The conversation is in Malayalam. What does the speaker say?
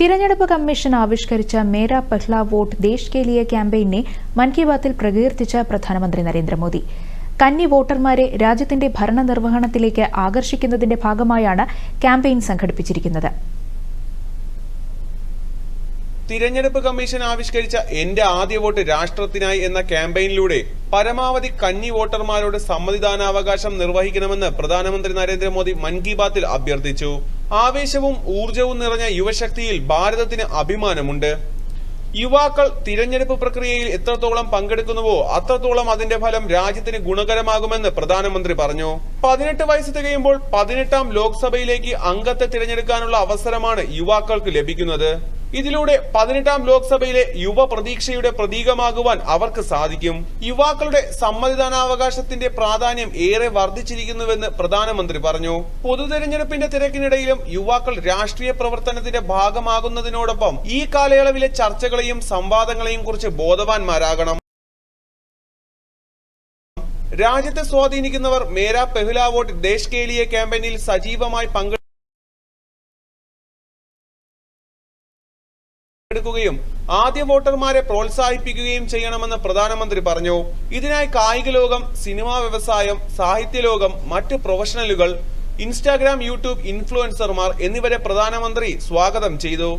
തിരഞ്ഞെടുപ്പ് കമ്മീഷൻ ആവിഷ്കരിച്ച മേരാ പെഹ്ല വോട്ട് ദേശ് കെ ലിയ ക്യാമ്പയിനെ മൻ കി ബാത്തിൽ പ്രകീർത്തിച്ച പ്രധാനമന്ത്രി നരേന്ദ്രമോദി. കന്നി വോട്ടർമാരെ രാജ്യത്തിന്റെ ഭരണനിർവഹണത്തിലേക്ക് ആകർഷിക്കുന്നതിന്റെ ഭാഗമായാണ് ക്യാമ്പയിൻ സംഘടിപ്പിച്ചിരിക്കുന്നത്. തിരഞ്ഞെടുപ്പ് കമ്മീഷൻ ആവിഷ്കരിച്ച എന്റെ ആദ്യ വോട്ട് രാഷ്ട്രത്തിനായി എന്ന ക്യാമ്പയിനിലൂടെ പരമാവധി കന്നി വോട്ടർമാരോട് സമ്മതിദാനാവകാശം നിർവഹിക്കണമെന്ന് പ്രധാനമന്ത്രി നരേന്ദ്രമോദി മൻ കി ബാത്തിൽ അഭ്യർത്ഥിച്ചു. ആവേശവും ഊർജവും നിറഞ്ഞ യുവശക്തിയിൽ ഭാരതത്തിന് അഭിമാനമുണ്ട്. യുവാക്കൾ തിരഞ്ഞെടുപ്പ് പ്രക്രിയയിൽ എത്രത്തോളം പങ്കെടുക്കുന്നുവോ അത്രത്തോളം അതിന്റെ ഫലം രാജ്യത്തിന് ഗുണകരമാകുമെന്ന് പ്രധാനമന്ത്രി പറഞ്ഞു. പതിനെട്ട് വയസ്സ് തികയുമ്പോൾ പതിനെട്ടാം ലോക്സഭയിലേക്ക് അംഗത്തെ തിരഞ്ഞെടുക്കാനുള്ള അവസരമാണ് യുവാക്കൾക്ക് ലഭിക്കുന്നത്. ഇതിലൂടെ പതിനെട്ടാം ലോക്സഭയിലെ യുവ പ്രതീക്ഷയുടെ പ്രതീകമാകുവാൻ അവർക്ക് സാധിക്കും. യുവാക്കളുടെ സമ്മതിദാനാവകാശത്തിന്റെ പ്രാധാന്യം ഏറെ വർദ്ധിച്ചിരിക്കുന്നുവെന്ന് പ്രധാനമന്ത്രി പറഞ്ഞു. പൊതു തെരഞ്ഞെടുപ്പിന്റെ തിരക്കിനിടയിലും യുവാക്കൾ രാഷ്ട്രീയ പ്രവർത്തനത്തിന്റെ ഭാഗമാകുന്നതിനോടൊപ്പം ഈ കാലയളവിലെ ചർച്ചകളെയും സംവാദങ്ങളെയും കുറിച്ച് ബോധവാന്മാരാകണം. രാജ്യത്തെ സ്വാധീനിക്കുന്നവർ മേരാ പെഹ്ല വോട്ട് ദേശ് കേലിയെ ക്യാമ്പയിനിൽ സജീവമായി പങ്കെടുക്കും എടുക്കുകയും ആദ്യ വോട്ടർമാരെ പ്രോത്സാഹിപ്പിക്കുകയും ചെയ്യണമെന്ന് പ്രധാനമന്ത്രി പറഞ്ഞു. ഇതിനായി കായിക ലോകം സിനിമാ വ്യവസായം സാഹിത്യ ലോകം മറ്റ് പ്രൊഫഷണലുകൾ ഇൻസ്റ്റാഗ്രാം യൂട്യൂബ് ഇൻഫ്ലുവൻസർമാർ എന്നിവരെ പ്രധാനമന്ത്രി സ്വാഗതം ചെയ്തു.